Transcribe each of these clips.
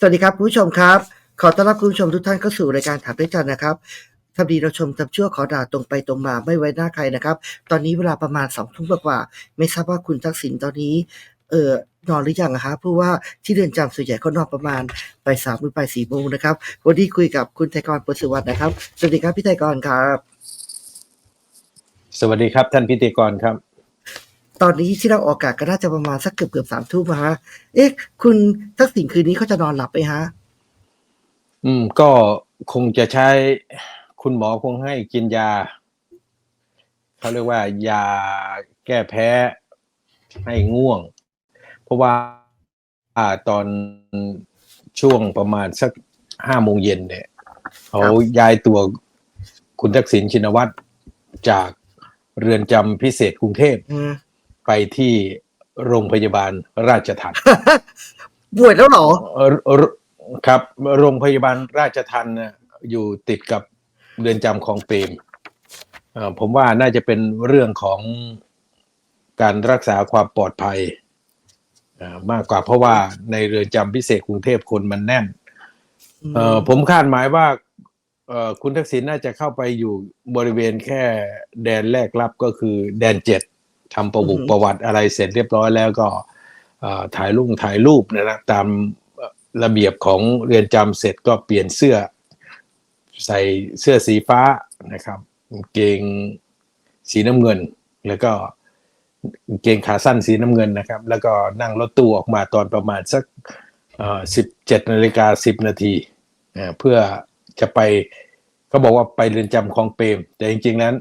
สวัสดีครับคุณผู้ชมครับ ขอต้อนรับคุณผู้ชมทุกท่านเข้าสู่รายการถามด้วยจันนะครับทำดีเราชมทำชั่วขอด่าตรงไปตรงมาไม่ไว้หน้าใครนะครับ ตอนนี้เวลาประมาณสองทุ่มกว่า ไม่ทราบว่าคุณทักษิณตอนนี้ เออนอนหรือยังอะคะเพราะว่าที่เรือนจำส่วนใหญ่เขานอนประมาณไปสามหรือไปสี่โมงนะครับ วันนี้คุยกับคุณไทยกรปุสุวัฒน์นะครับ สวัสดีครับพี่ไทยกรครับ สวัสดีครับท่านพิธีกรครับ ตอนนี้ที่เราออกอากาศก็น่าจะประมาณสักเกือบเกือบสามทุ่มนะฮะ เอ๊ะ คุณทักษิณคืนนี้เขาจะนอนหลับไหมฮะ อืม ก็คงจะใช้คุณหมอคงให้กินยา เขาเรียกว่ายาแก้แพ้ให้ง่วง เพราะว่าอ่าตอนช่วงประมาณสักห้าโมงเย็นเนี่ยเขาย้ายตัวคุณทักษิณชินวัตรจากเรือนจำพิเศษกรุงเทพอืม ไปที่โรงพยาบาลราชทัณฑ์บวชแล้วเหรอเอ่อเอ่อครับ โรงพยาบาลราชทัณฑ์เนี่ยอยู่ติดกับเรือนจำของเปรมเอ่อผมว่าน่าจะเป็นเรื่องของการรักษาความปลอดภัยเอ่อมากกว่าเพราะว่าในเรือนจำพิเศษกรุงเทพคนมันแน่นเอ่อผมคาดหมายว่าเอ่อคุณทักษิณน่าจะเข้าไปอยู่บริเวณแค่แดนแรกรับก็คือแดนเจ็ด ทำประวุกประวัติอะไรเสร็จเรียบร้อยแล้วก็ถ่ายรูปถ่ายรูปนะครับตามระเบียบของเรือนจำเสร็จก็เปลี่ยนเสื้อ ใส่เสื้อสีฟ้านะครับเกงสีน้ำเงิน แล้วก็เกงขาสั้นสีน้ำเงินนะครับ แล้วก็นั่งรถตู้ออกมาตอนประมาณสักสิบเจ็ดนาฬิกาสิบนาทีเอ่อเพื่อจะไปเขาบอกว่าไปเรือนจำคลองเปรม แต่จริงๆนั้น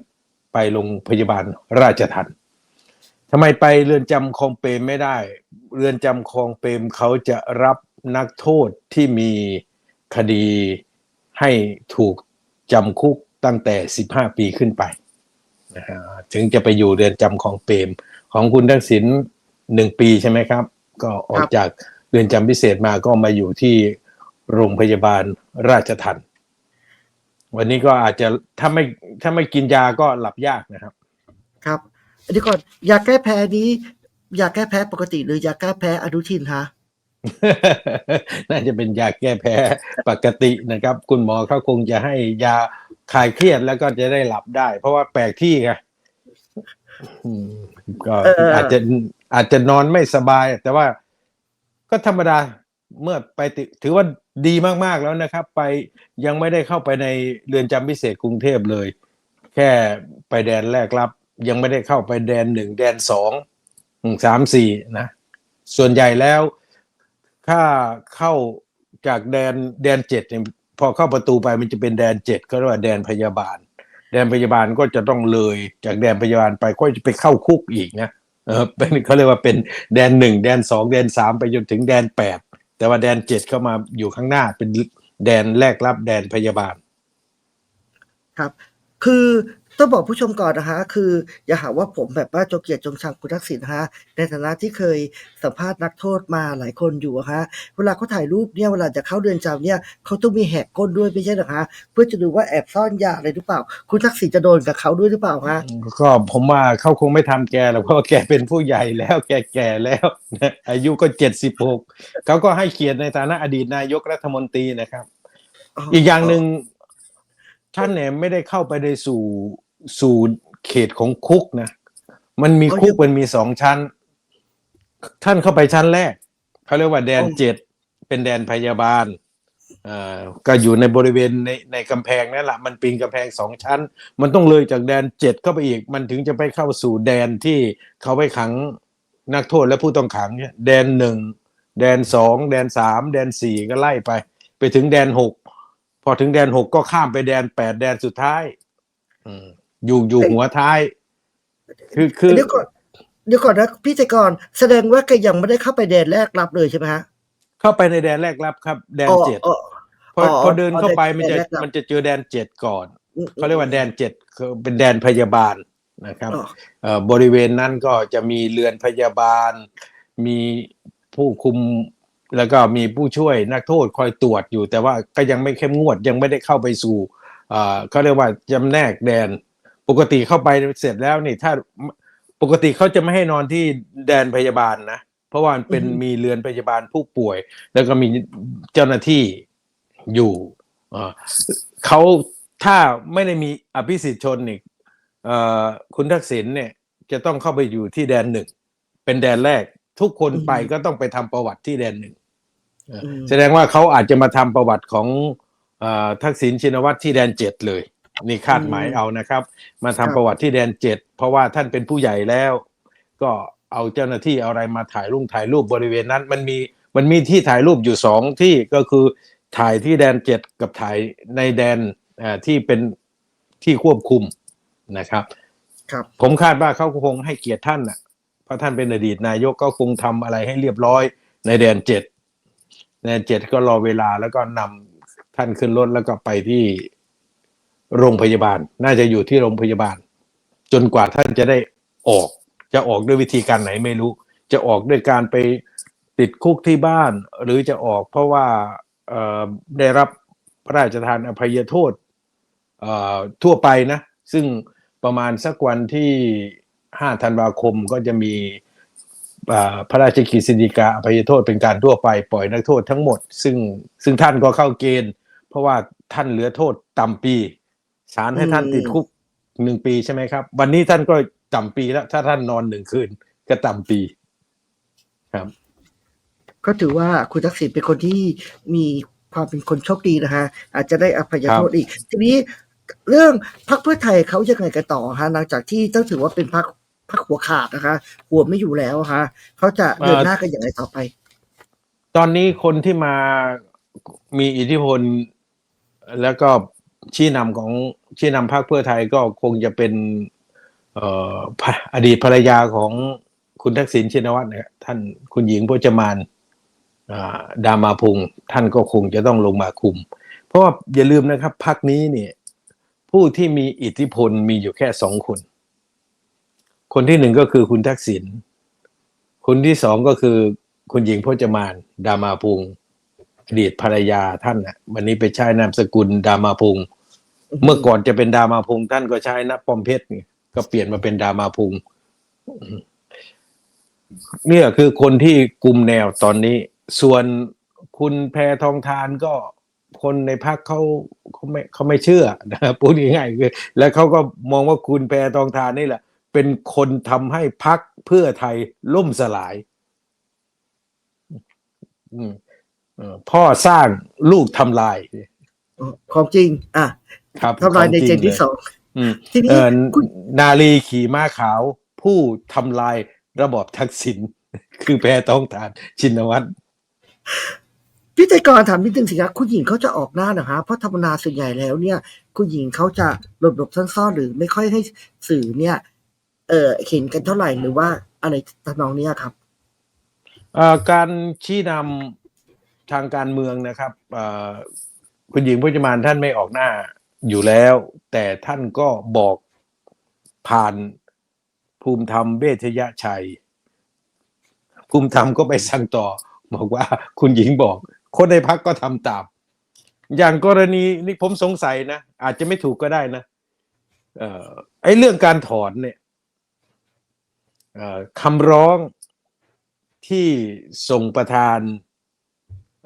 ไปโรงพยาบาลราชทัณฑ์ ทำไมไปเรือนจำคลองเปรมไม่ได้ เรือนจำคลองเปรมเขาจะรับนักโทษที่มีคดีให้ถูกจำคุกตั้งแต่ 15 ปีขึ้นไปนะฮะถึงจะไปอยู่เรือนจำคลองเปรม ของคุณทักษิณหนึ่งปีใช่ไหมครับ ก็ออกจากเรือนจำพิเศษมาก็มาอยู่ที่โรงพยาบาลราชทัณฑ์วันนี้ก็อาจจะถ้าไม่ถ้าไม่กินยาก็หลับยากนะครับ ครับ อันนี้ก่อนยาแก้แพ้นี้ยาแก้แพ้ปกติหรือยาแก้แพ้อนุทินฮะน่าจะเป็นยาแก้แพ้ปกตินะครับ คุณหมอเขาคงจะให้ยาคลายเครียดแล้วก็จะได้หลับได้ เพราะว่าแปลกที่ไงอืมก็เอออาจจะอาจจะนอนไม่สบาย แต่ว่าก็ธรรมดาเมื่อไปติถือว่าดีมากๆแล้วนะครับ ไปยังไม่ได้เข้าไปในเรือนจำพิเศษกรุงเทพเลย แค่ไปแดนแรกรับ ยังไม่ได้เข้าไปแดนหนึ่งแดนสองสามสี่นะ ส่วนใหญ่แล้วถ้าเข้าจากแดนแดนเจ็ดเนี่ยพอเข้าประตูไปมันจะเป็นแดนเจ็ดก็เรียกว่าแดนพยาบาล แดนพยาบาลก็จะต้องเลย จากแดนพยาบาลไปก็จะไปเข้าคุกอีกนะเออเป็นเขาเรียกว่าเป็นแดนหนึ่งแดนสองแดนสามไปจนถึงแดนแปดแต่ว่าแดนเจ็ดเข้ามาอยู่ข้างหน้าเป็นแดนแรกรับแดนพยาบาล ครับ คือ ต้องบอกผู้ชมก่อนนะฮะคือ อย่าหาว่าผมแบบว่าจงเกลียดจงชังคุณทักษิณนะฮะในฐานะที่เคยสัมภาษณ์นักโทษมาหลายคนอยู่อะฮะเวลาเขาถ่ายรูปเนี่ยเวลาจะเข้าเดือนจำเนี่ยเขาต้องมีแหกก้นด้วยไม่ใช่เหรอฮะเพื่อจะดูว่าแอบซ่อนยาอะไรหรือเปล่า คุณทักษิณจะโดนกับเขาด้วยหรือเปล่าฮะก็ผมว่าเขาคงไม่ทำแกหรอกเพราะว่าแกเป็นผู้ใหญ่แล้วแกแก่แล้วนะอายุก็เจ็ดสิบหกเขาก็ให้เกียรติในฐานะอดีตนายกรัฐมนตรีนะครับ อีกอย่างหนึ่งท่านเนี่ยไม่ได้เข้าไปในสู่ สู่เขตของคุกนะมันมีคุกมันมีสองชั้น ท่านเข้าไปชั้นแรกเขาเรียกว่าแดนเจ็ดเป็นแดนพยาบาลอ่าก็อยู่ในบริเวณในในกำแพงนั่นแหละมันปีนกำแพงสองชั้น มันต้องเลยจากแดนเจ็ดเข้าไปอีก มันถึงจะไปเข้าสู่แดนที่เขาไปขังนักโทษและผู้ต้องขังเนี่ยแดนหนึ่งแดนสองแดนสามแดนสี่ก็ไล่ไป ไปถึงแดนหกพอถึงแดนหกก็ข้ามไปแดนแปดแดนสุดท้าย อืมอยู่อยู่หัวท้าย คือคือเดี๋ยวก่อนเดี๋ยวก่อนนะพี่ใจกรแสดงว่าแกยังไม่ได้เข้าไปแดนแรกรับเลยใช่ไหมฮะเข้าไปในแดนแรกรับครับ แดนเจ็ดอ๋อพออ๋อพอเดินเข้าไปอ๋อมันจะแดนแรกรับมันจะเจอแดนเจ็ดก่อนอืมเขาเรียกว่าแดนเจ็ดคือเป็นแดนพยาบาลนะครับอ๋อเอ่อบริเวณนั้นก็จะมีเรือนพยาบาล มีผู้คุมแล้วก็มีผู้ช่วยนักโทษคอยตรวจอยู่ แต่ว่าก็ยังไม่เข้มงวดยังไม่ได้เข้าไปสู่เอ่อเขาเรียกว่าจำแนกแดน ปกติเข้าไปเสร็จแล้วนี่ถ้าปกติเขาจะไม่ให้นอนที่แดนพยาบาลนะ เพราะว่ามันเป็นอือฮึมีเรือนพยาบาลผู้ป่วย แล้วก็มีเจ้าหน้าที่อยู่อ่าเขาถ้าไม่ได้มีอภิสิทธิชนอีกเอ่อคุณทักษิณเนี่ยจะต้องเข้าไปอยู่ที่แดนหนึ่ง เป็นแดนแรก ทุกคนไปก็ต้องไปทำประวัติที่แดนหนึ่งอืมแสดงว่าเขาอาจจะมาทำประวัติของเออทักษิณชินวัตรที่แดนเจ็ดเลย นี่คาดหมายเอานะครับ มาทำประวัติที่แดนเจ็ดเพราะว่าท่านเป็นผู้ใหญ่แล้ว ก็เอาเจ้าหน้าที่เอาอะไรมาถ่ายรูปถ่ายรูปบริเวณนั้น มันมีมันมีที่ถ่ายรูปอยู่สองที่ก็คือถ่ายที่แดนเจ็ดกับถ่ายในแดนเอ่อที่เป็นที่ควบคุมนะครับ ครับ ผมคาดว่าเขาคงให้เกียรติท่านน่ะเพราะท่านเป็นอดีตนายกก็คงทำอะไรให้เรียบร้อย ในแดนเจ็ดในแดนเจ็ดก็รอเวลาแล้วก็นำท่านขึ้นรถแล้วก็ไปที่ โรงพยาบาล น่าจะอยู่ที่โรงพยาบาล จนกว่าท่านจะได้ออก จะออกด้วยวิธีการไหนไม่รู้ จะออกด้วยการไปติดคุกที่บ้าน หรือจะออกเพราะว่าได้รับพระราชทานอภัยโทษทั่วไปนะ ซึ่งประมาณสักวันที่ 5 ธันวาคมก็จะมีพระราชกฤษฎีกาอภัยโทษเป็นการทั่วไปปล่อยนักโทษทั้งหมด ซึ่งซึ่งท่านก็เข้าเกณฑ์ เพราะว่าท่านเหลือโทษต่ำปี ศาลให้ท่านอืมติดคุกหนึ่งปีใช่ไหมครับ วันนี้ท่านก็ต่ำปีแล้ว ถ้าท่านนอนหนึ่งคืนก็ต่ำปีครับ ก็ถือว่าคุณทักษิณเป็นคนที่มีความเป็นคนโชคดีนะฮะ อาจจะได้อภัยโทษอีก ทีนี้เรื่องพรรคเพื่อไทยเขายังไงกันต่อฮะหลังจากที่ต้องถือว่าเป็นพรรคพรรคหัวขาดนะคะ หัวไม่อยู่แล้วฮะเขาจะเดินหน้ากันอย่างไรต่อไป ตอนนี้คนที่มามีอิทธิพลแล้วก็ชี้นำของ ชี้นำพรรคเพื่อไทยก็คงจะเป็นอดีตภรรยาของคุณทักษิณชินวัตรนี่ยท่านคุณหญิงพจมานดามาพุงท่านก็คงจะต้องลงมาคุม เพราะว่าอย่าลืมนะครับพรรคนี้เนี่ย ผู้ที่มีอิทธิพลมีอยู่แค่สองคน คนที่หนึ่งก็คือคุณทักษิณคนที่สองก็คือคุณหญิงพจมานดามาพุงอดีตภรรยาท่านนะวันนี้ไปใช้นามสกุลดามาพุง เมื่อก่อนจะเป็นดามาพุงท่านก็ใช้นะปอมเพชรก็เปลี่ยนมาเป็นดามาพุงเนี่ยคือคนที่กลุ่มแนวตอนนี้ ส่วนคุณแพทองทานก็คนในพรรคเขาเขาไม่เขาไม่เชื่อนะพูดง่ายๆคือแล้วเขาก็มองว่าคุณแพทองทานนี่แหละ เป็นคนทำให้พรรคเพื่อไทยล่มสลายพ่อสร้างลูกทำลายของจริง อะ ครับทำลายในของเจรินงที่ลยสองอืมทีนี้เอ่อคุณนาลีขี่ม้าขาว ผู้ทำลายระบอบทักษิณคือแพทองทานชินวัตรพิธีกรถามนิดนึงสิครับคุณหญิงเขาจะออกหน้านะคะเพราะธรรมนาส่วนใหญ่แล้วเนี่ย คุณหญิงเขาจะหลบหลบๆซ่อนๆหรือไม่ค่อยให้สื่อเนี่ย เออเห็นกันเท่าไหร่หรือว่าอะไรทำนองเนี้ยครับเอ่อการชี้นำทางการเมืองนะครับเอ่อคุณหญิงพจมานท่านไม่ออกหน้า อยู่แล้ว แต่ท่านก็บอกผ่านภูมิธรรมเวชยชัย ภูมิธรรมก็ไปสั่งต่อ บอกว่าคุณหญิงบอก คนในพักก็ทำตาม อย่างกรณีนี่ผมสงสัยนะ อาจจะไม่ถูกก็ได้นะเอ่อไอ้เรื่องการถอนเนี่ยคำร้องที่ส่งประธาน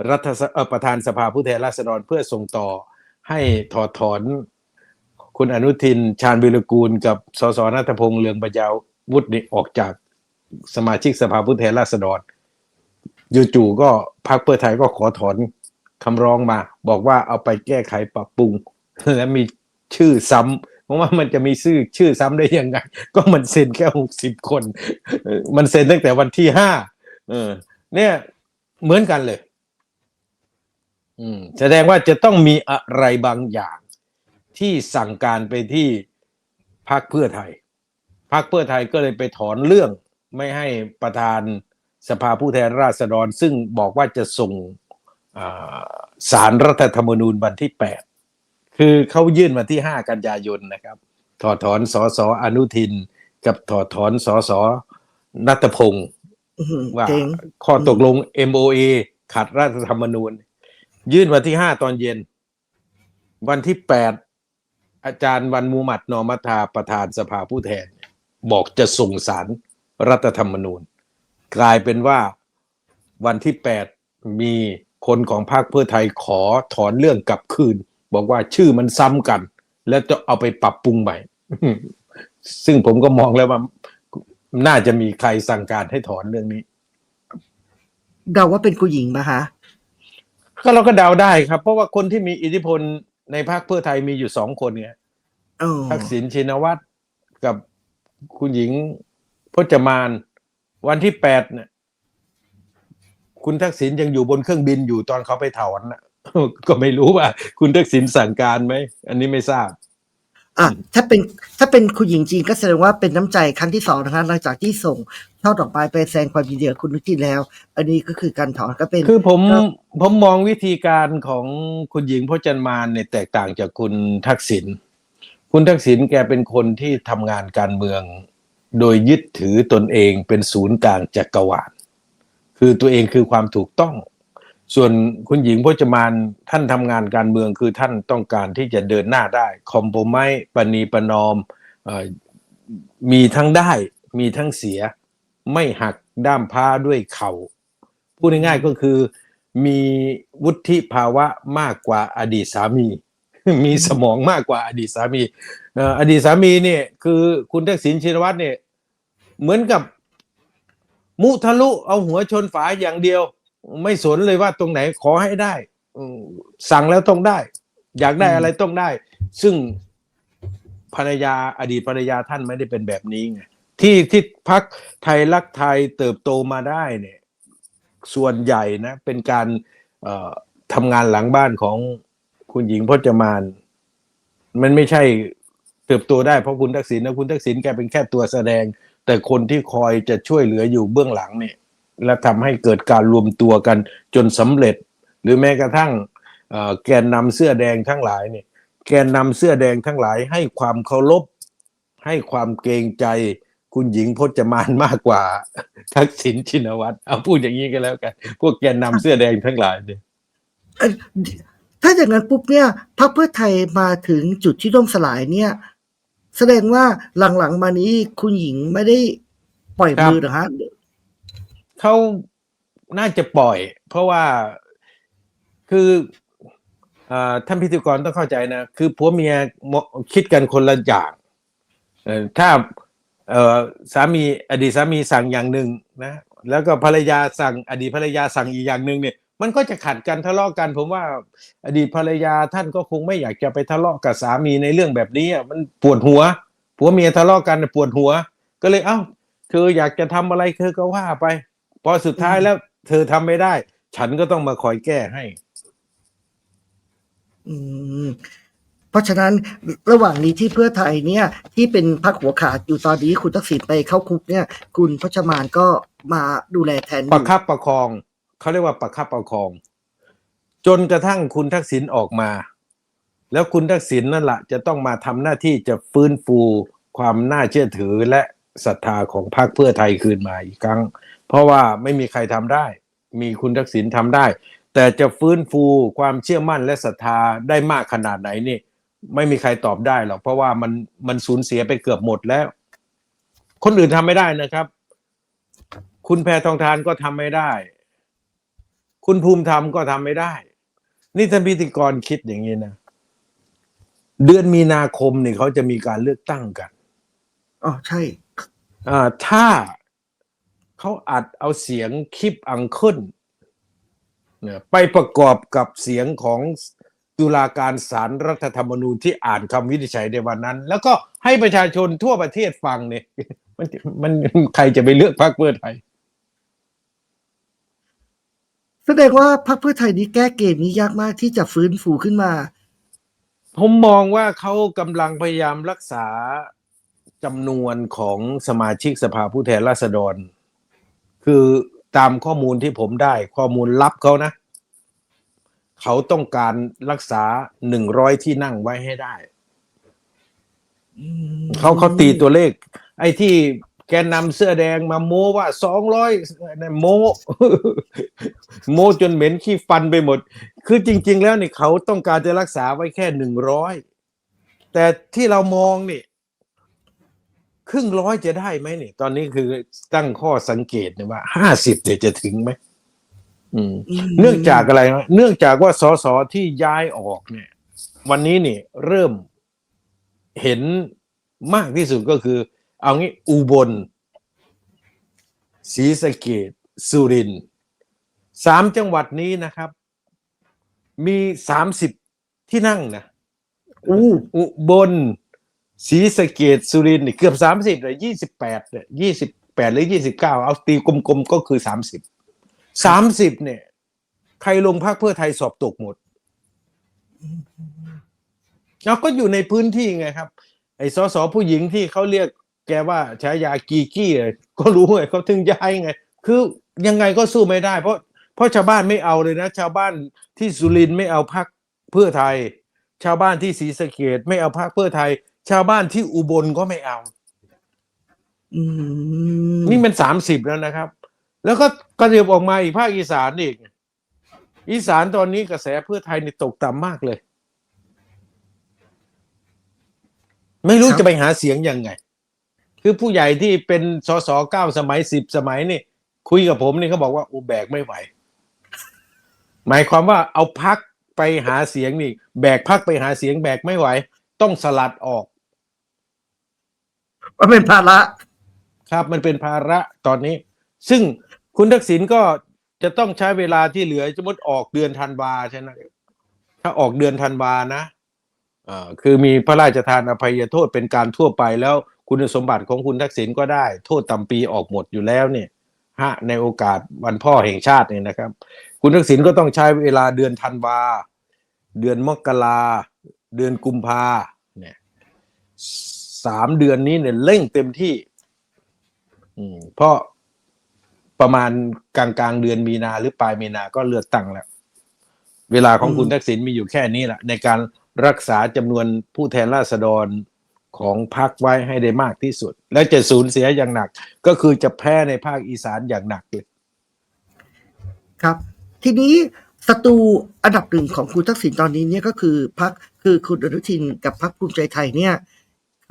รัฐสประธานสภาผู้แทนราษฎรเพื่อส่งต่อ ให้ถอดถอนคุณอนุทินชาญวิรกูลกับสสนัทพงษ์เลืองประยาวุฒิออกจากสมาชิกสภาผู้แทนราษฎรจู่ๆก็พรรคเพื่อไทยก็ขอถอนคำร้องมา บอกว่าเอาไปแก้ไขปรับปรุง และมีชื่อซ้ำเพราะว่ามันจะมีชื่อชื่อซ้ำได้ยังไง ก็มันเซ็นแค่หกสิบคน มันเซ็นตั้งแต่วันที่ห้าเออเนี่ยเหมือนกันเลย แสดงว่าจะต้องมีอะไรบางอย่าง ที่สั่งการไปที่พรรคเพื่อไทยพรรคเพื่อไทยก็เลยไปถอนเรื่องไม่ให้ประธานสภาผู้แทนราษฎร ซึ่งบอกว่าจะส่งอ่าสารรัฐธรรมนูญวันที่แปดคือเขายื่นวันที่ห้ากันยายนนะครับ ถอดถอนสสอนุทิน กับถอดถอนสสนัทพงศ์อื้อหือว่าเจ๋งข้อตกลง MOA ขัดรัฐธรรมนูญ ยื่นวันที่ห้าตอนเย็น วันที่แปดอาจารย์วันมูมหมัดนอมัทาประธานสภาผู้แทน บอกจะส่งสารรัฐธรรมนูญ กลายเป็นว่าวันที่แปดมีคนของพรรคเพื่อไทยขอถอนเรื่องกลับคืน บอกว่าชื่อมันซ้ำกัน แล้วจะเอาไปปรับปรุงใหม่ ซึ่งผมก็มองแล้วว่า น่าจะมีใครสั่งการให้ถอนเรื่องนี้ เดาว่าเป็นคุณหญิงมาฮะ ก็เราก็เดาได้ครับ เพราะว่าคนที่มีอิทธิพลในพรรคเพื่อไทยมีอยู่สองคนไงเออทักษิณชินวัตรกับคุณหญิงพจมาน วันที่แปดเนี่ย คุณทักษิณยังอยู่บนเครื่องบินอยู่ตอนเขาไปถอนนะก็ไม่รู้ว่า คุณทักษิณสั่งการไหม อันนี้ไม่ทราบ อะถ้าเป็นถ้าเป็นคุณหญิงจริงก็แสดงว่าเป็นน้ำใจครั้งที่สองนะคะหลังจากที่ส่งช่อดอกไม้ไปแสดงความยินดีกับคุณนุจินแล้ว อันนี้ก็คือการถอนก็เป็น คือผมครับผมมองวิธีการของคุณหญิงพจมานเนี่ยแตกต่างจากคุณทักษิณคุณทักษิณแกเป็นคนที่ทำงานการเมือง โดยยึดถือตนเองเป็นศูนย์กลางจักรวาลคือตัวเองคือความถูกต้อง ส่วนคุณหญิงพจมานท่านทำงานการเมืองคือท่านต้องการที่จะเดินหน้าได้ คอมโพไมปณีประนอมอมีทั้งได้มีทั้งเสีย ไม่หักด้ามพ้าด้วยเข่าพูดง่ายๆก็คือมีวุฒิภาวะมากกว่าอดีตสามี มีสมองมากกว่าอดีตสามีเอ่ออดีตสามีเนี่ยคือคุณทักษิณชินวัตรเนี่ยเหมือนกับมุทะลุเอาหัวชนฝาอย่างเดียว ไม่สนเลยว่าตรงไหนขอให้ได้อืมสั่งแล้วต้องได้ อยากได้อะไรต้องได้ ซึ่งภรรยาอดีตภรรยาท่านไม่ได้เป็นแบบนี้ไงที่ที่พักไทยรักไทยเติบโตมาได้เนี่ย ส่วนใหญ่นะ เป็นการเอ่อทำงานหลังบ้านของคุณหญิงพจมาน มันไม่ใช่เติบโตได้เพราะคุณทักษิณนะคุณทักษิณแกเป็นแค่ตัวแสดง แต่คนที่คอยจะช่วยเหลืออยู่เบื้องหลังเนี่ย และทำให้เกิดการรวมตัวกันจนสำเร็จ หรือแม้กระทั่งแกนนำเสื้อแดงทั้งหลายเนี่ยแกนนำเสื้อแดงทั้งหลายให้ความเคารพให้ความเกรงใจคุณหญิงพจมานมากกว่า ทักษิณชินวัตรเอาพูดอย่างนี้ก็แล้วกัน พวกแกนนำเสื้อแดงทั้งหลายเนี่ยถ้าอย่างนั้นปุ๊บเนี่ยพรรคเพื่อไทยมาถึงจุดที่ล่มสลายเนี่ย แสดงว่าหลังๆมานี้คุณหญิงไม่ได้ปล่อยมือหรอฮะ เขาน่าจะปล่อย เพราะว่าคืออท่านพิธีกรต้องเข้าใจนะ คือผัวเมียคิดกันคนละอย่างเออถ้าเออสามีอดีตสามีสั่งอย่างหนึ่งนะแล้วก็ภรรยาสั่งอดีตภรรยาสั่งอีกอย่างหนึ่งเนี่ย มันก็จะขัดกันทะเลาะกัน ผมว่า อดีตภรรยาท่านก็คงไม่อยากจะไปทะเลาะกับสามีในเรื่องแบบนี้อะมันปวดหัวผัวเมียทะเลาะกันน่ะปวดหัว ก็เลยเอ้าเธออยากจะทำอะไรเธอก็ว่าไป พอสุดท้ายแล้ว เธอทำไม่ได้ ฉันก็ต้องมาคอยแก้ให้ อืม เพราะฉะนั้นระหว่างนี้ที่เพื่อไทยเนี่ย ที่เป็นพรรคหัวขาดอยู่ตอนนี้คุณทักษิณไปเข้าคุกเนี่ย คุณพจมานก็มาดูแลแทนอประยู่คับประคอง เขาเรียกว่าประคับประคอง จนกระทั่งคุณทักษิณออกมา แล้วคุณทักษิณนั่นแหละจะต้องมาทำหน้าที่จะฟื้นฟูความน่าเชื่อถือและศรัทธาของพรรคเพื่อไทยคืนมาอีกครั้ง เพราะว่าไม่มีใครทำได้ มีคุณทักษิณทำได้ แต่จะฟื้นฟูความเชื่อมั่นและศรัทธาได้มากขนาดไหนนี่ ไม่มีใครตอบได้หรอกเพราะว่ามันมันสูญเสียไปเกือบหมดแล้ว คนอื่นทำไม่ได้นะครับ คุณแพทองทานก็ทำไม่ได้ คุณภูมิธรรมก็ทำไม่ได้ นี่ท่านพิธีกรคิดอย่างนี้นะเดือนมีนาคมเนี่ยเขาจะมีการเลือกตั้งกันอ๋อใช่ อ่าถ้า เขาอัดเอาเสียงคลิปอังขึ้นเนี่ยไปประกอบกับเสียงของตุลาการสารรัฐธรรมนูญที่อ่านคำวินิจฉัยในวันนั้น แล้วก็ให้ประชาชนทั่วประเทศฟังเนี่ยมันมันใครจะไปเลือกพรรคเพื่อไทยแสดงว่าพรรคเพื่อไทยนี้แก้เกมนี้ยากมากที่จะฟื้นฟูขึ้นมา ผมมองว่าเขากำลังพยายามรักษาจำนวนของสมาชิกสภาผู้แทนราษฎร คือตามข้อมูลที่ผมได้ข้อมูลลับเขานะ เขาต้องการรักษาหนึ่งร้อยที่นั่งไว้ให้ได้เขาเขาตีตัวเลข ไอ้ที่แกนนำเสื้อแดงมาโม้ว่าสองร้อยโม้โม้จนเหม็นขี้ฟันไปหมด คือจริง ๆ แล้วนี่เขาต้องการจะรักษาไว้แค่หนึ่งร้อยแต่ที่เรามองนี่ ครึ่งร้อยจะได้ไหมเนี่ยตอนนี้คือตั้งข้อสังเกตเนี่ยว่าห้าสิบเนี่ยจะถึงไหมอืมมเนื่องจากอะไรนะเนื่องจากว่าสสที่ย้ายออกเนี่ย วันนี้เนี่ยเริ่มเห็นมากที่สุดก็คือ เอางี้อุบลศรีสะเกดสุรินทร์สามจังหวัดนี้นะครับ มีสามสิบที่นั่งนะอู้อุบล ศรีสะเกดสุรินทร์นี่เกือบสามสิบเลยยี่สิบแปดเนี่ยยี่สิบแปดหรือยี่สิบเก้าเอาตีกลมๆก็คือสามสิบสามสิบเนี่ย ใครลงพักเพื่อไทยสอบตกหมดเราก็อยู่ในพื้นที่ไงครับ ไอ้สสผู้หญิงที่เขาเรียกแกว่าฉายากีกี้ก็รู้ไงเขาถึงย้ายไง คือยังไงก็สู้ไม่ได้ เพราะเพราะชาวบ้านไม่เอาเลยนะ ชาวบ้านที่สุรินทร์ไม่เอาพักเพื่อไทย ชาวบ้านที่ศรีสะเกดไม่เอาพักเพื่อไทย ชาวบ้านที่อุบลก็ไม่เอาอืมนี่มันสามสิบแล้วนะครับ แล้วก็กระเดียบออกมาอีกภาคอีสานอีก อีสานตอนนี้กระแสเพื่อไทยนี่ตกต่ำมากเลย ไม่รู้จะไปหาเสียงยังไง คือผู้ใหญ่ที่เป็นสสเก้าสมัยสิบสมัยนี่คุยกับผมนี่เขาบอกว่าโอ้แบกไม่ไหว หมายความว่าเอาพักไปหาเสียงนี่ แบกพักไปหาเสียงแบกไม่ไหว ต้องสลัดออกว่าเป็นภาระครับมันเป็นภาระตอนนี้ ซึ่งคุณทักษิณก็จะต้องใช้เวลาที่เหลือสมมติออกเดือนธันวาใช่ไหมถ้าออกเดือนธันวานะอ่าคือมีพระราชทานอภัยโทษเป็นการทั่วไปแล้วคุณสมบัติของคุณทักษิณก็ได้ โทษต่ำปีออกหมดอยู่แล้วเนี่ยฮะในโอกาสวันพ่อแห่งชาติเนี่ยนะครับ คุณทักษิณก็ต้องใช้เวลาเดือนธันวา เดือนมกราเดือนกุมภาเนี่ย สามเดือนนี้เนี่ยเร่งเต็มที่ อืมเพราะประมาณกลางกลางๆเดือนมีนาหรือปลายมีนาก็เลือกตั้งแล้ว เวลาของคุณทักษิณมีอยู่แค่นี้แหละในการรักษาจำนวนผู้แทนราษฎรของพรรคไว้ให้ได้มากที่สุด และจะสูญเสียอย่างหนัก ก็คือจะแพ้ในภาคอีสานอย่างหนักเลยครับ ทีนี้ศัตรูอันดับหนึ่งของคุณทักษิณตอนนี้เนี่ยก็คือพักคือคุณอนุทินกับพักภูมิใจไทยเนี่ย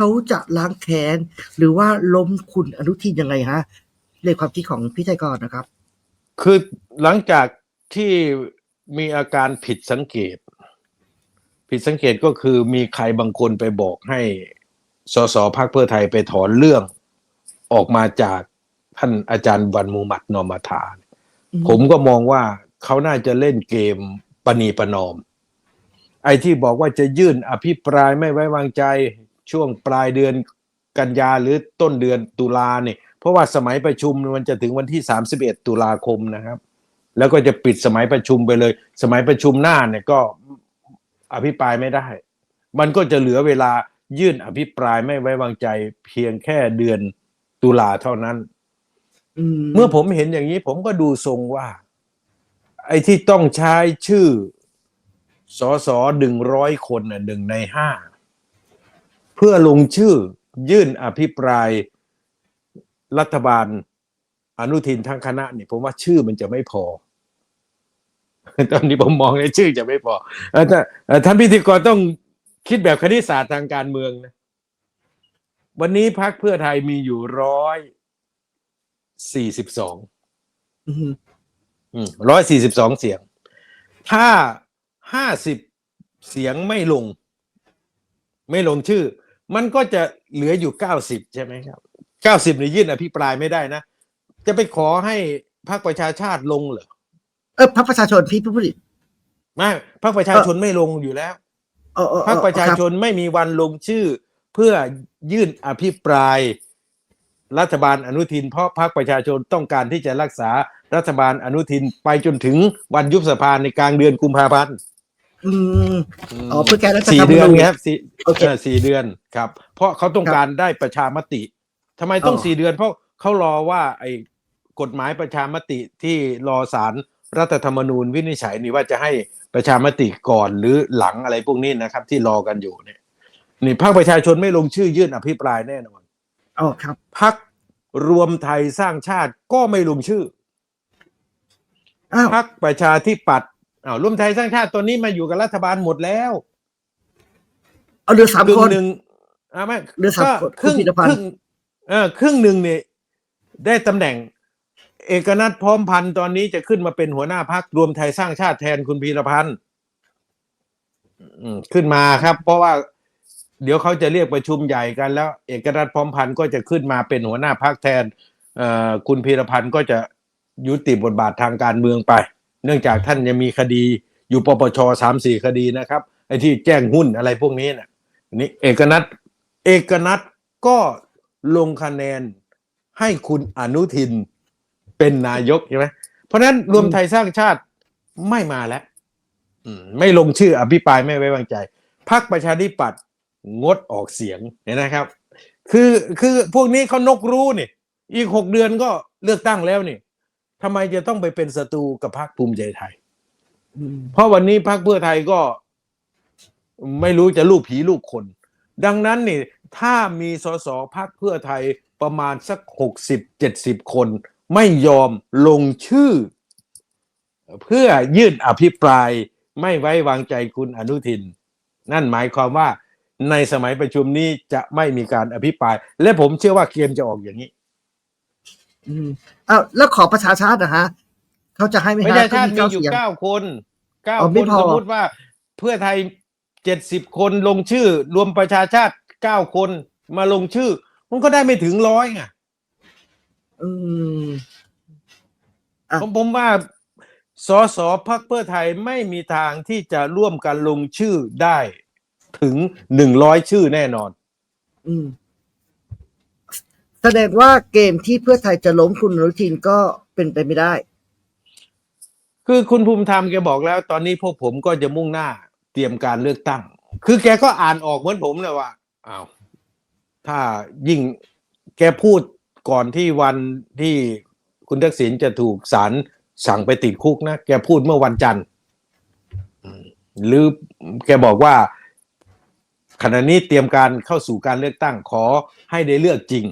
เขาจะล้างแค้น หรือว่าล้มคุณอนุทินยังไงฮะในความคิดของพี่ไทยกรนะครับ คือหลังจากที่มีอาการผิดสังเกต ผิดสังเกตก็คือมีใครบางคนไปบอกให้สสพักเพื่อไทยไปถอนเรื่องออกมาจากท่านอาจารย์วันมูมัดนอมาธาอืมผมก็มองว่าเขาน่าจะเล่นเกมปณีประนอม ไอ้ที่บอกว่าจะยื่นอภิปรายไม่ไว้วางใจ ช่วงปลายเดือนกันยาหรือต้นเดือนตุลาเนี่ยเพราะว่าสมัยประชุมมันจะถึงวันที่ 31 ตุลาคมนะครับ แล้วก็จะปิดสมัยประชุมไปเลย สมัยประชุมหน้าเนี่ยก็อภิปรายไม่ได้ มันก็จะเหลือเวลายื่นอภิปรายไม่ไว้วางใจเพียงแค่เดือนตุลาเท่านั้นอืมเมื่อผมเห็นอย่างนี้ ผมก็ดูทรงว่า ไอ้ที่ต้องใช้ชื่อสอสอหนึ่งร้อยคนน่ะหนึ่งในห้าเพื่อลงชื่อยื่นอภิปรายรัฐบาลอนุทินทั้งคณะเนี่ยผมว่าชื่อมันจะไม่พอ ตอนนี้ผมมองในชื่อจะไม่พอเอ่อถ้าเอ่อท่านพิธีกรต้องคิดแบบคณิตศาสตร์ทางการเมืองนะ วันนี้พักเพื่อไทยมีอยู่ร้อยสี่สิบสองอืมร้อยสี่สิบสองเสียง ถ้าห้าสิบเสียงไม่ลง ไม่ลงชื่อ มันก็จะเหลืออยู่เก้าสิบใช่ไหมครับเก้าสิบเนี่ยยื่นอภิปรายไม่ได้นะ จะไปขอให้พรรคประชาชาติลงเหรอเออพรรคประชาชนพี่ผู้ผลิตไม่พรรคประชาชนไม่ลงอยู่แล้วเออเออเออพรรคประชาชนไม่มีวันลงชื่อ เพื่อยื่นอภิปราย รัฐบาลอนุทิน เพราะพรรคประชาชนต้องการที่จะรักษารัฐบาลอนุทินไปจนถึงวันยุบสภาในกลางเดือนกุมภาพันธ์ อืมอ๋อเพื่อแก้รัฐธรรมนูญสี่เดือนไงครับสี่โอเคเออสี่เดือนครับ เพราะเขาต้องการได้ประชามติทำไมต้องอ๋อ สี่เดือน เพราะเขารอว่าไอ้กฎหมายประชามติที่รอสารรัฐธรรมนูญวินิจฉัยนี่ว่าจะให้ประชามติก่อนหรือหลังอะไรพวกนี้นะครับ ที่รอกันอยู่เนี่ย นี่พรรคประชาชนไม่ลงชื่อยื่นอภิปรายแน่นอน อ๋อครับพรรครวมไทยสร้างชาติก็ไม่ลงชื่อ อ้าวพรรคประชาธิปัตย์ อ้าวรวมไทยสร้างชาติตัวนี้มาอยู่กับรัฐบาลหมดแล้ว เอาเหลือสามกึ่คงนหนึ่งอ่าไม่เหลือสามก็คนครึ่งคุณพีรพันธ์ครึ่งเออครึ่งหนึ่งเนี่ยได้ตำแหน่ง เอกนัทพร้อมพันธ์ตอนนี้จะขึ้นมาเป็นหัวหน้าพักรวมไทยสร้างชาติแทนคุณพีรพันธ์อืมขึ้นมาครับ เพราะว่าเดี๋ยวเขาจะเรียกประชุมใหญ่กันแล้ว เอกนัทพร้อมพันธ์ก็จะขึ้นมาเป็นหัวหน้าพักแทนเอ่อคุณพีรพันธ์ก็จะยุติบทบาททางการเมืองไป เนื่องจากท่านยังมีคดีอยู่ปปชสามสี่คดีนะครับไอ้ที่แจ้งหุ้นอะไรพวกนี้นะนี่เอกนัทเอกนัทก็ลงคะแนนให้คุณอนุทินเป็นนายกใช่ไหมเพราะนั้นรวมไทยสร้างชาติไม่มาแล้วไม่ลงชื่ออภิปรายไม่ไว้วางใจพรรคประชาธิปัตย์งดออกเสียงเห็นนะครับ คือคือพวกนี้เขานกรู้นี่ อีกหกเดือนก็เลือกตั้งแล้วนี่ ทำไมจะต้องไปเป็นศัตรูกับพรรคภูมิใจไทยอืมเพราะวันนี้พรรคเพื่อไทยก็ ไม่รู้จะลูกผีลูกคน ดังนั้นนี่ถ้ามีสสพรรคเพื่อไทยประมาณสักหกสิบเจ็ดสิบคน ไม่ยอมลงชื่อ เพื่อยื่นอภิปรายไม่ไว้วางใจคุณอนุทิน นั่นหมายความว่าในสมัยประชุมนี้จะไม่มีการอภิปราย และผมเชื่อว่าเกมจะออกอย่างนี้ อืมอ้าวแล้วขอประชาชาตินะฮะเขาจะให้ไหมประฮะชาชาติมีเก้อยู่เสีงเก้าคนเก้าอ๋อคไม่นพอสมมติว่า เพื่อไทยเจ็ดสิบคนลงชื่อ รวมประชาชาติเก้าคนมาลงชื่อ มันก็ได้ไม่ถึงร้อยไงอืมอะผมผมว่าสสพักเพื่อไทยไม่มีทางที่จะร่วมกันลงชื่อได้ถึงหนึ่งร้อยชื่อแน่นอน อืม แสดงว่าเกมที่เพื่อไทยจะล้มคุณอนุทินก็เป็นไปไม่ได้ คือคุณภูมิธรรมแกบอกแล้ว ตอนนี้พวกผมก็จะมุ่งหน้าเตรียมการเลือกตั้ง คือแกก็อ่านออกเหมือนผมเลยว่าอ้าวถ้ายิ่งแกพูดก่อนที่วันที่คุณทักษิณจะถูกศาลสั่งไปติดคุกนะ แกพูดเมื่อวันจันทร์หรือแกบอกว่า ขณะนี้เตรียมการเข้าสู่การเลือกตั้งขอให้ได้เลือกจริง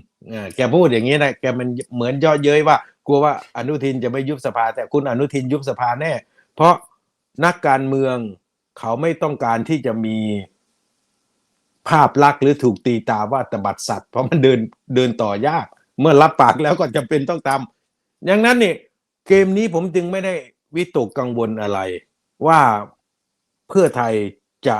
แกพูดอย่างนี้นะแกมันเหมือนย่อเย้ยว่ากลัวว่าอนุทินจะไม่ยุบสภา แต่คุณอนุทินยุบสภาแน่ เพราะนักการเมืองเขาไม่ต้องการที่จะมีภาพลักษณ์หรือถูกตีตาว่าตบัดสัตว์ เพราะมันเดินเดินต่อยาก เมื่อรับปากแล้วก็จะเป็นต้องทำอย่างนั้นนี่เกมนี้ผมจึงไม่ได้วิตกกังวลอะไร ว่าเพื่อไทยจะ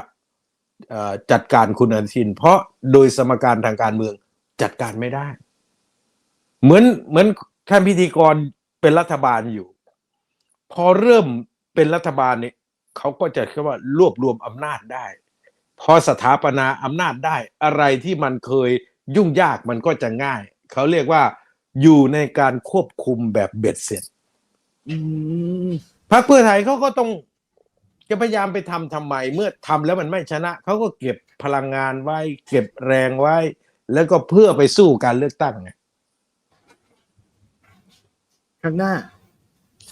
จัดการคุณอนุทิน เพราะโดยสมการทางการเมือง จัดการไม่ได้ เหมือนเหมือนท่านพิธีกรเป็นรัฐบาลอยู่ พอเริ่มเป็นรัฐบาลเนี่ยเขาก็จะเรียกว่ารวบรวมอำนาจได้ พอสถาปนาอำนาจได้ อะไรที่มันเคยยุ่งยากมันก็จะง่าย เขาเรียกว่าอยู่ในการควบคุมแบบเบ็ดเสร็จอืมพรรคเพื่อไทยเขาก็ต้องจะพยายามไปทำทำไม เมื่อทำแล้วมันไม่ชนะ เขาก็เก็บพลังงานไว้ เก็บแรงไว้ แล้วก็เพื่อไปสู้การเลือกตั้งไงข้างหน้า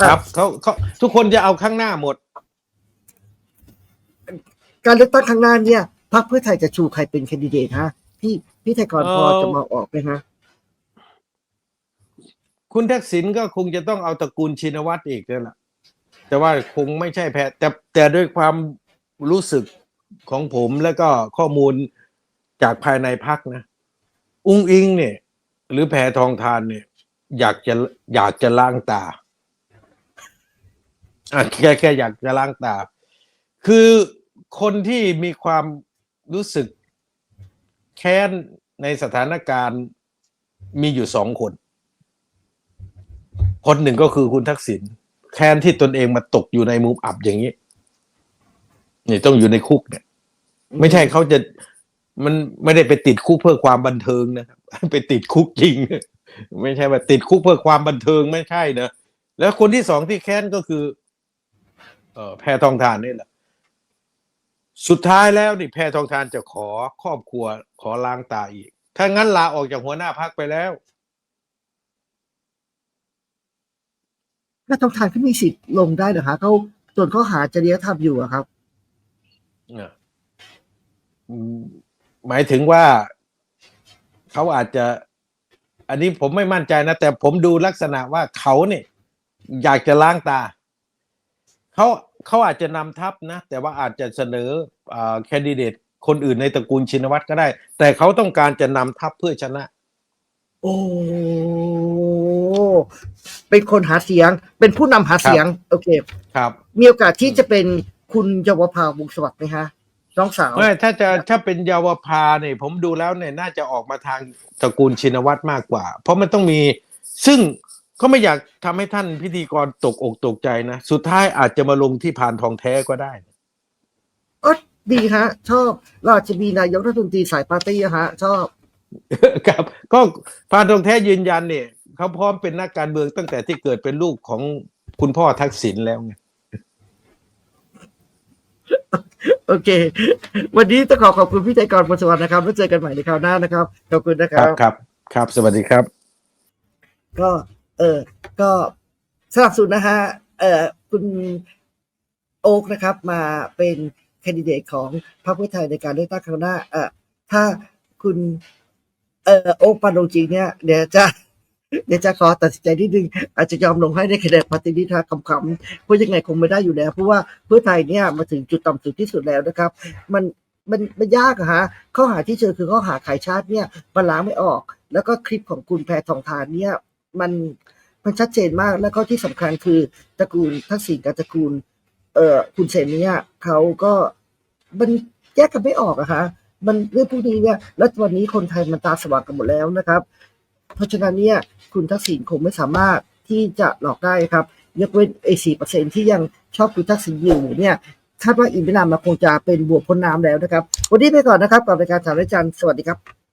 ครับเขาเขาทุกคนจะเอาข้างหน้าหมด การเลือกตั้งข้างหน้าเนี่ยพรรคเพื่อไทยจะชูใครเป็นแคนดิเดตฮะ พี่พี่ไทยกรพอเอ่อจะมองออกไหมฮะคุณทักษิณก็คงจะต้องเอาตระกูลชินวัตรอีกนั่นแหละแต่ว่าคงไม่ใช่แพ้แต่แต่ด้วยความรู้สึกของผมแล้วก็ข้อมูลจากภายในพักนะ อุ้งอิงเนี่ย หรือแพทองทานเนี่ย อยากจะอยากจะล้างตาอะแค่แค่อยากจะล้างตา คือคนที่มีความรู้สึกแค้นในสถานการณ์มีอยู่สองคน คนหนึ่งก็คือคุณทักษิณแค้นที่ตนเองมาตกอยู่ในมุมอับอย่างนี้นี่ต้องอยู่ในคุกเนี่ย ไม่ใช่เขาจะ มันไม่ได้ไปติดคุกเพื่อความบันเทิงนะครับไปติดคุกจริง ไม่ใช่ว่าติดคุกเพื่อความบันเทิงไม่ใช่นะแล้วคนที่สองที่แค้นก็คือ เอ่อแพทองทานนี่แหละ สุดท้ายแล้วนี่แพทองทานจะขอครอบครัว ขอล้างตาอีก ถ้างั้นลาออกจากหัวหน้าพักไปแล้วถ้าต้องทานเขามีสิทธิ์ลงได้เหรอคะเขาส่วนข้อหาจริยธรรมอยู่อะครับอะอืม หมายถึงว่าเขาอาจจะ อันนี้ผมไม่มั่นใจนะ แต่ผมดูลักษณะว่าเขาเนี่ย อยากจะล้างตาเขาเขาอาจจะนำทัพนะ แต่ว่าอาจจะเสนอแคนดิเดตคนอื่นในตระกูลชินวัตรก็ได้ แต่เขาต้องการจะนำทัพเพื่อชนะ โอ้ เป็นคนหาเสียง เป็นผู้นำหาเสียง โอเค ครับ มีโอกาสที่จะเป็นคุณเยาวภาวงศ์สวัสดิ์ไหมฮะ น้องสาวไม่ถ้าจะถ้าเป็นเยาวภาเนี่ยผมดูแล้วเนี่ยน่าจะออกมาทางตระกูลชินวัตรมากกว่า เพราะมันต้องมีซึ่งก็ไม่อยากทำให้ท่านพิธีกรตกอกตกใจนะ สุดท้ายอาจจะมาลงที่ผ่านทองแท้ก็ได้ก็ดีฮะ ชอบเราอาจจะมีนายกรัฐมนตรีสายปาร์ตี้อะฮะ ชอบ ครับ ก็พานทองแท้ยืนยันเนี่ยเขาพร้อมเป็นนักการเมืองตั้งแต่ที่เกิดเป็นลูกของคุณพ่อทักษิณแล้วไง โอเค วันนี้ต้องขอขอบคุณพี่ใจกรพลสวัสดิ์นะครับ แล้วเจอกันใหม่ในคราวหน้านะครับ ขอบคุณนะคครัรับ บครับครับ สวัสดีครับ ก็เออก็สนับสนุนนะฮะเออคุณโอ๊กนะครับมาเป็นแคนดิเดตของพรรคเพื่อไทยในการเลือกตั้งครั้งหน้าเออถ้าคุณเออโอ๊กปันลงจริงเนี่ยเดี๋ยวจะ เดี๋ยวจะขอตัดสินใจนิดนึงอาจจะยอมลงให้ในคะแนนปฏิริษีคำคำๆเพราะยังไงคงไม่ได้อยู่แล้ว เพราะว่าเพื่อไทยเนี่ยมาถึงจุดต่ำสุดที่สุดแล้วนะครับ มันมันมันยากอะฮะข้อหาที่เจอคือข้อหาขายชาติเนี่ยมันล้างไม่ออก แล้วก็คลิปของคุณแพทองทานเนี่ยมันมันชัดเจนมากแล้วก็ที่สำคัญคือตระกูลทักษิณกับตระกูล เอ่อคุณเซนเนี่ยเขาก็มันแยกกันไม่ออกอะฮะมันเรื่องพวกนี้เนี่ยแล้ววันนี้คนไทยมันตาสว่างกันหมดแล้วนะครับ เพราะฉะนั้นเนี่ยคุณทักษิณคงไม่สามารถที่จะหลอกได้ครับยกเว้นไอ้สี่เปอร์เซ็นที่ยังชอบคุณทักษิณอยู่เนี่ยคาดว่าอีกไม่นานมาคงจะเป็นบวกพ้นน้ำแล้วนะครับ วันนี้ไปก่อนนะครับกับรายการสารจันทร์สวัสดีครับ